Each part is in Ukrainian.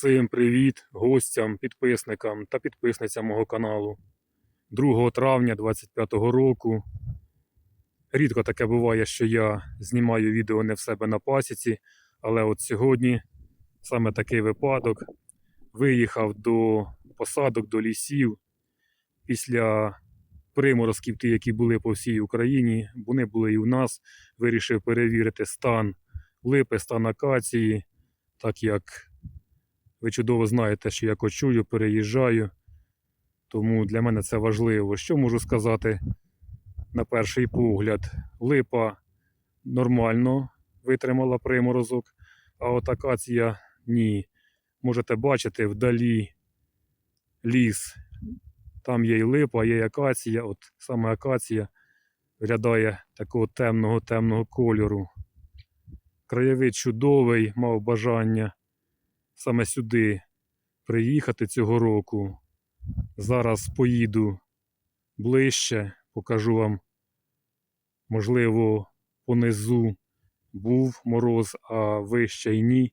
Всім привіт гостям, підписникам та підписницям мого каналу. 2 травня 25 року. Рідко таке буває, що я знімаю відео не в себе на пасіці, але от сьогодні саме такий випадок. Виїхав до посадок, до лісів після приморозків, ті, які були по всій Україні, вони були і у нас. Вирішив перевірити стан липи, стан акації, так як ви чудово знаєте, що я кочую, переїжджаю. Тому для мене це важливо. Що можу сказати на перший погляд? Липа нормально витримала приморозок, а от акація ні. Можете бачити вдалі ліс. Там є і липа, є і акація. От саме акація виглядає такого темного темного кольору. Краєвид чудовий, мав бажання саме сюди приїхати цього року. Зараз поїду ближче, покажу вам, можливо, понизу був мороз, а вище й ні.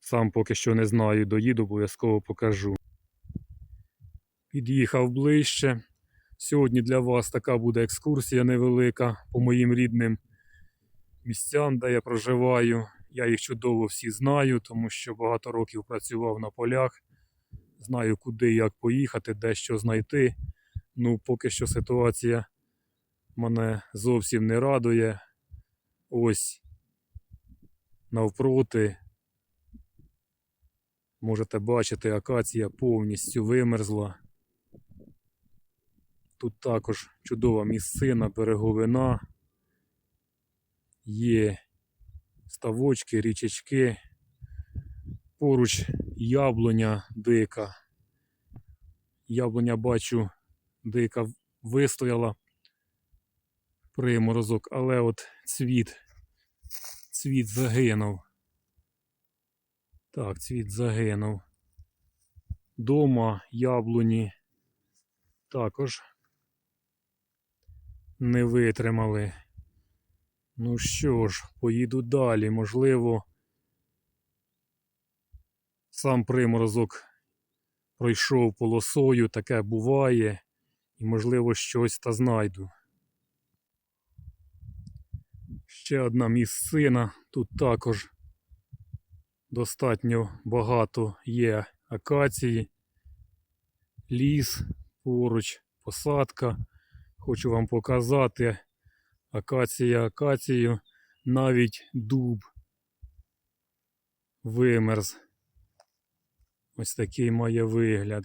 Сам поки що не знаю, доїду, обов'язково покажу. Під'їхав ближче. Сьогодні для вас така буде екскурсія невелика по моїм рідним місцям, де я проживаю. Я їх чудово всі знаю, тому що багато років працював на полях. Знаю, куди як поїхати, де що знайти. Ну, поки що ситуація мене зовсім не радує. Ось навпроти. Можете бачити, акація повністю вимерзла. Тут також чудова місцина, береговина. Є ставочки, річечки, поруч яблуня дика. Яблуня бачу, дика вистояла приморозок, але от цвіт, цвіт загинув. Так, цвіт загинув. Дома яблуні також не витримали. Ну що ж, поїду далі. Можливо, сам приморозок пройшов полосою, таке буває, і, можливо, щось та знайду. Ще одна місцина. Тут також достатньо багато є акації, ліс поруч, посадка. Хочу вам показати акація акацію, навіть дуб вимерз. Ось такий має вигляд.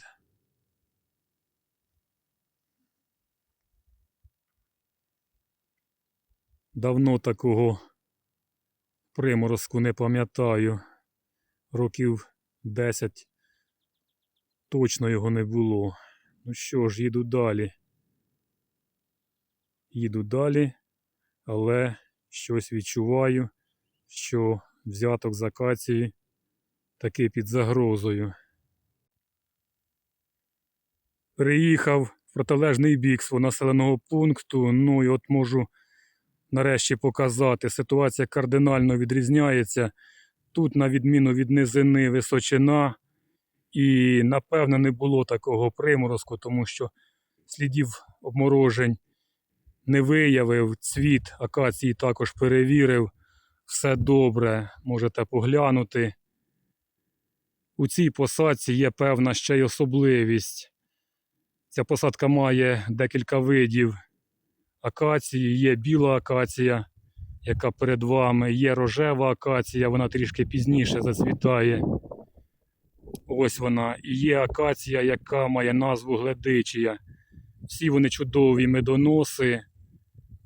Давно такого приморозку не пам'ятаю. Років 10 точно його не було. Ну що ж, їду далі. Їду далі але щось відчуваю, що взяток з акації таки під загрозою. Приїхав в протилежний бік свого населеного пункту, ну і от можу нарешті показати. Ситуація кардинально відрізняється. Тут, на відміну від низини, височина, і, напевно, не було такого приморозку, тому що слідів обморожень не виявив, цвіт акації також перевірив. Все добре, можете поглянути. У цій посадці є певна ще й особливість. Ця посадка має декілька видів акації, є біла акація, яка перед вами, є рожева акація, вона трішки пізніше зацвітає. Ось вона. І є акація, яка має назву гледичія. Всі вони чудові медоноси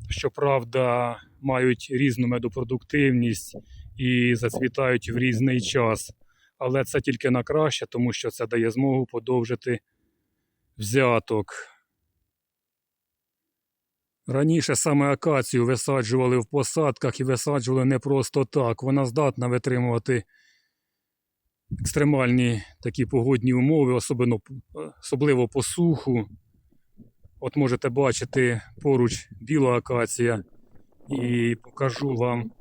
щоправда, мають різну медопродуктивність і зацвітають в різний час. Але це тільки на краще, тому що це дає змогу подовжити взяток. Раніше саме акацію висаджували в посадках і висаджували не просто так. Вона здатна витримувати екстремальні такі погодні умови, особливо, особливо посуху. От можете бачити поруч біла акація і покажу вам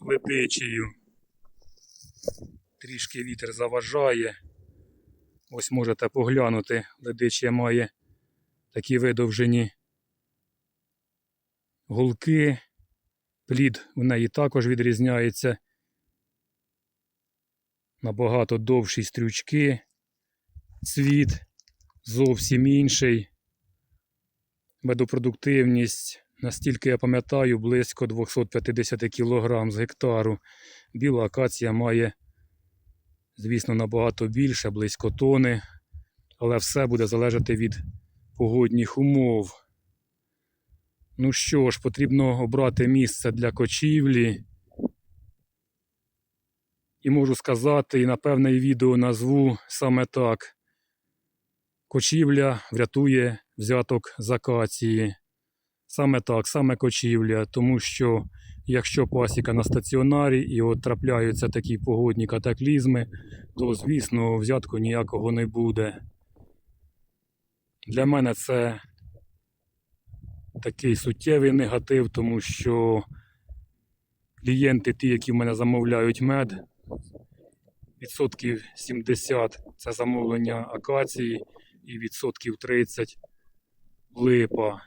летичію. Трішки вітер заважає. Ось можете поглянути, ледичя має такі видовжені голки. Плід в неї також відрізняється. Набагато довші стрючки. Цвіт зовсім інший. Медопродуктивність, настільки я пам'ятаю, близько 250 кг з гектару. Біла акація має, звісно, набагато більше, близько тони, але все буде залежати від погодних умов. Ну що ж, потрібно обрати місце для кочівлі. І можу сказати, і напевне і відео назву саме так. Кочівля врятує взяток з акації. Саме так, саме кочівля, тому що якщо пасіка на стаціонарі і от трапляються такі погодні катаклізми, то, звісно, взятку ніякого не буде. Для мене це такий суттєвий негатив, тому що клієнти, ті, які в мене замовляють мед, відсотків 70 це замовлення акації і відсотків 30 липа.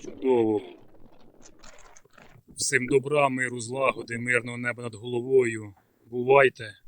Чудово. Всім добра, миру, злагоди, мирного неба над головою. Бувайте!